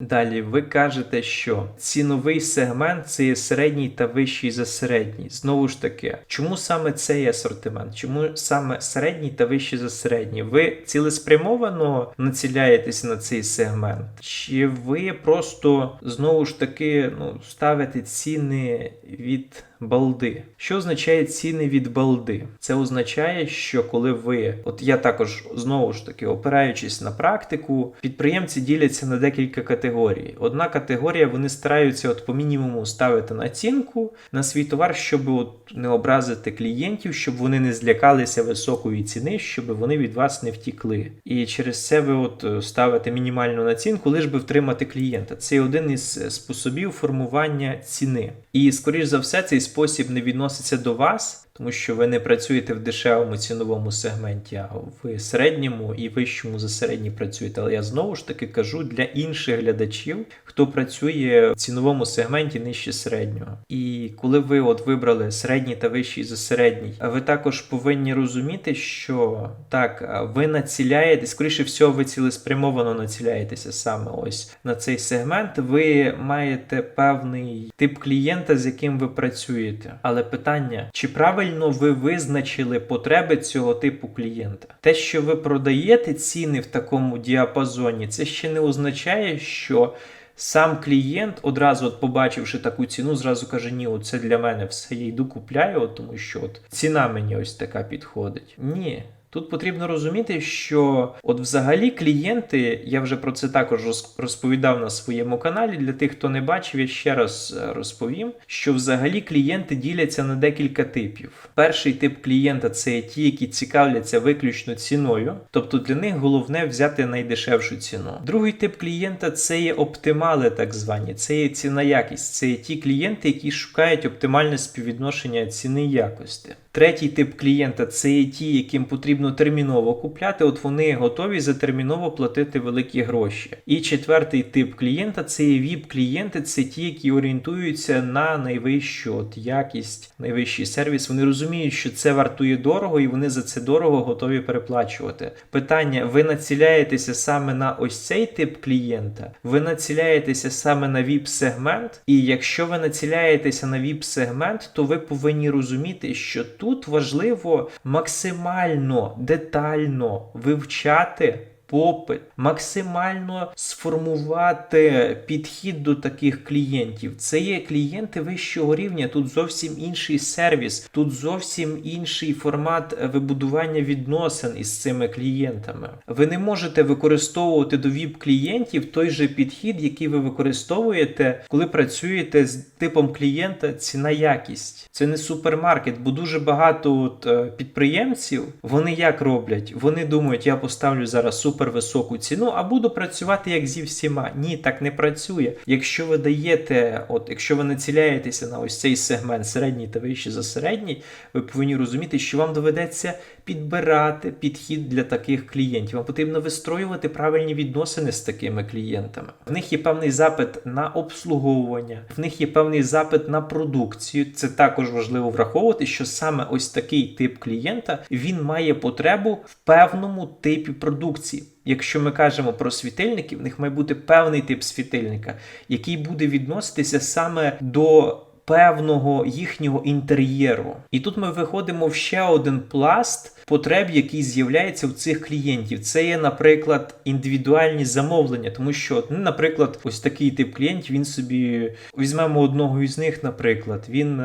Далі ви кажете, що ціновий сегмент це є середній та вищий за середній. Знову ж таки, чому саме цей асортимент? Чому саме середній та вищий за середній? Ви цілеспрямовано націляєтеся на цей сегмент? Чи ви просто знову ж таки ну, ставите ціни від балди? Що означає ціни від балди? Це означає, що коли ви, от я також знову ж таки опираючись на практику, підприємці діляться на декілька категорій. Одна категорія вони стараються от по мінімуму ставити націнку на свій товар, щоб от не образити клієнтів, щоб вони не злякалися високої ціни, щоб вони від вас не втікли. І через це ви от ставите мінімальну націнку, лиш би втримати клієнта. Це один із е, способів формування ціни. І скоріш за все, цей спосіб не відноситься до вас. Тому що ви не працюєте в дешевому ціновому сегменті, а в середньому і вищому за середній працюєте. Але я знову ж таки кажу для інших глядачів, хто працює в ціновому сегменті нижче середнього. І коли ви от вибрали середній та вищий за середній, ви також повинні розуміти, що так, ви націляєте, скоріше всього, ви цілеспрямовано націляєтеся саме ось на цей сегмент. Ви маєте певний тип клієнта, з яким ви працюєте. Але питання, чи правильно ви визначили потреби цього типу клієнта? Те, що ви продаєте ціни в такому діапазоні, це ще не означає, що. Сам клієнт, одразу от побачивши таку ціну, зразу каже: Ні, це для мене все. Я йду купляю, тому що от ціна мені ось така підходить. Ні. Тут потрібно розуміти, що от взагалі клієнти, я вже про це також роз- розповідав на своєму каналі. Для тих, хто не бачив, я ще раз е, розповім, що взагалі клієнти діляться на декілька типів. Перший тип клієнта це ті, які цікавляться виключно ціною, тобто для них головне взяти найдешевшу ціну. Другий тип клієнта це є оптимали, так звані, це є ціна якість. Це є ті клієнти, які шукають оптимальне співвідношення ціни якості. Третій тип клієнта це є ті, яким потрібно терміново купляти. От вони готові за терміново платити великі гроші. І четвертий тип клієнта це є VIP-клієнти, це ті, які орієнтуються на найвищу от якість, найвищий сервіс. Вони розуміють, що це вартує дорого, і вони за це дорого готові переплачувати. Питання: ви націляєтеся саме на ось цей тип клієнта, ви націляєтеся саме на VIP-сегмент, і якщо ви націляєтеся на VIP-сегмент, то ви повинні розуміти, що тут важливо максимально детально вивчати. Попит, максимально сформувати підхід до таких клієнтів. Це є клієнти вищого рівня. Тут зовсім інший сервіс, тут зовсім інший формат вибудування відносин із цими клієнтами. Ви не можете використовувати до ВІП-клієнтів той же підхід, який ви використовуєте, коли працюєте з типом клієнта ціна якість. Це не супермаркет, бо дуже багато от, е, підприємців вони як роблять? Вони думають, я поставлю зараз супервисоку ціну, а буду працювати як зі всіма. Ні, так не працює. Якщо ви даєте, от якщо ви націляєтеся на ось цей сегмент середній та вищий за середній, ви повинні розуміти, що вам доведеться підбирати підхід для таких клієнтів. Вам потрібно вистроювати правильні відносини з такими клієнтами. В них є певний запит на обслуговування, в них є певний запит на продукцію. Це також важливо враховувати, що саме ось такий тип клієнта він має потребу в певному типі продукції. Якщо ми кажемо про світильники, в них має бути певний тип світильника, який буде відноситися саме до певного їхнього інтер'єру. І тут ми виходимо в ще один пласт потреб, який з'являється у цих клієнтів. Це є, наприклад, індивідуальні замовлення, тому що, ну, наприклад, ось такий тип клієнтів, він собі візьмемо одного із них, наприклад, він.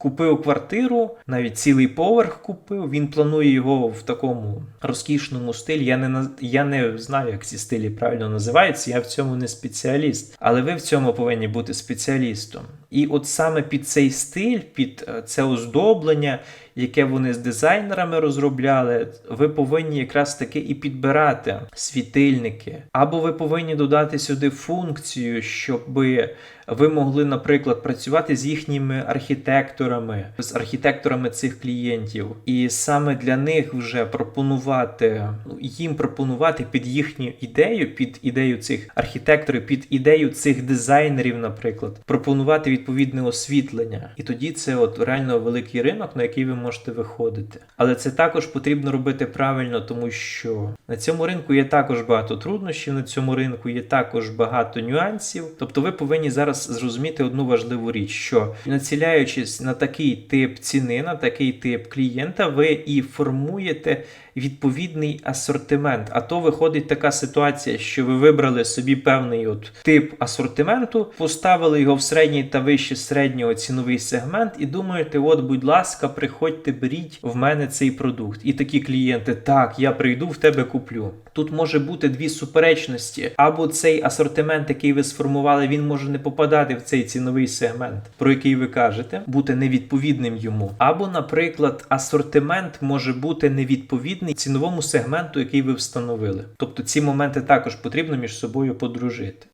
Купив квартиру, навіть цілий поверх купив. Він планує його в такому розкішному стилі. Я не я не знаю, як ці стилі правильно називаються. Я в цьому не спеціаліст, але ви в цьому повинні бути спеціалістом. І от саме під цей стиль, під е, це оздоблення, яке вони з дизайнерами розробляли, ви повинні якраз таки і підбирати світильники. Або ви повинні додати сюди функцію, щоб ви могли, наприклад, працювати з їхніми архітекторами, з архітекторами цих клієнтів, і саме для них вже пропонувати ну, їм пропонувати під їхню ідею, під ідею цих архітекторів, під ідею цих дизайнерів, наприклад, пропонувати відповідне освітлення. І тоді це от реально великий ринок, на який ви можете виходити. Але це також потрібно робити правильно, тому що на цьому ринку є також багато труднощів, на цьому ринку є також багато нюансів. Тобто ви повинні зараз зрозуміти одну важливу річ, що націляючись на такий тип ціни, на такий тип клієнта, ви і формуєте відповідний асортимент. А то виходить така ситуація, що ви вибрали собі певний от тип асортименту, поставили його в середній та вище середнього ціновий сегмент, і думаєте, от, будь ласка, приходьте, беріть в мене цей продукт. І такі клієнти, так, я прийду в тебе куплю. Тут може бути дві суперечності, або цей асортимент, який ви сформували, він може не попадати в цей ціновий сегмент, про який ви кажете, бути невідповідним йому. Або, наприклад, асортимент може бути невідповідний ціновому сегменту, який ви встановили. Тобто ці моменти також потрібно між собою подружити.